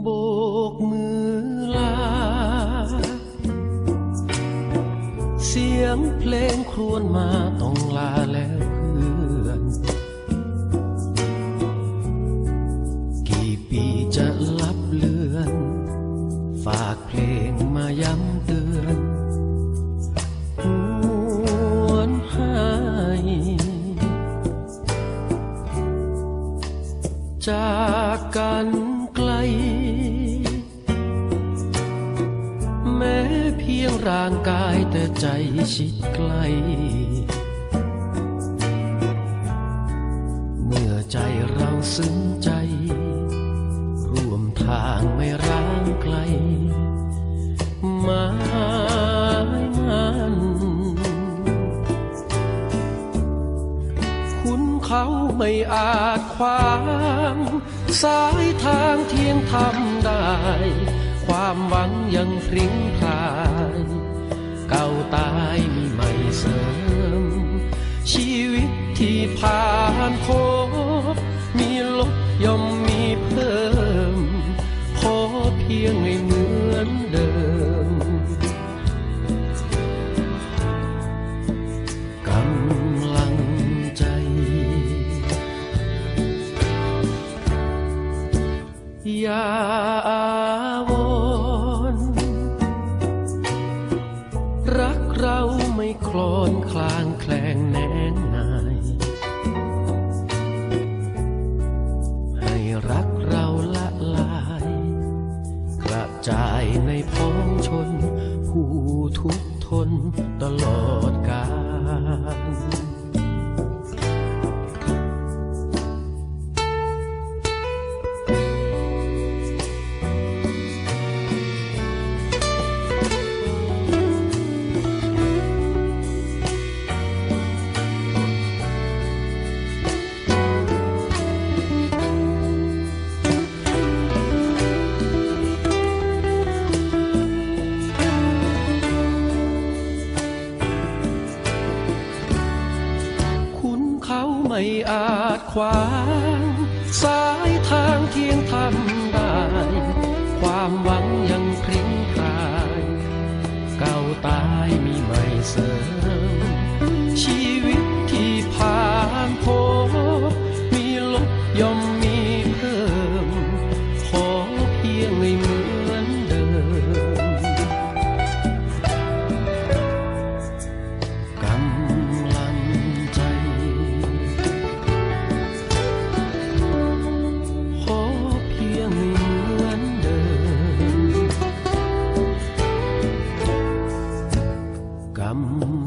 โบกมือลา เสียงเพลงครวญมาต้องลาแล้วเพื่อน กี่ปีจะลับเลือน ฝากเพลงมาย้ำเตือนวนหายจากกัน ล แม้เพียงร่างกายแต่ใจชิดใกล้ เมื่อใจเราซึ้งใจ ร่วมทางไม่ร้างไกลหมายมันคุณเขาไม่อาจขวาง สายทางเที่ยงทำได้ ความหวังยังพริ้งพลาย เก่าตายมีใหม่เสริม ชีวิตที่ผ่านพบมีลบย่อมมีเพิ่มพอเพียงให้เหมือน อย่าอาวรรักเราไม่คลอนคลางแคลงแน่นนายให้รักเราละลาย กระจายในพ ไม่อาจขวาง สายทางเทียง Come.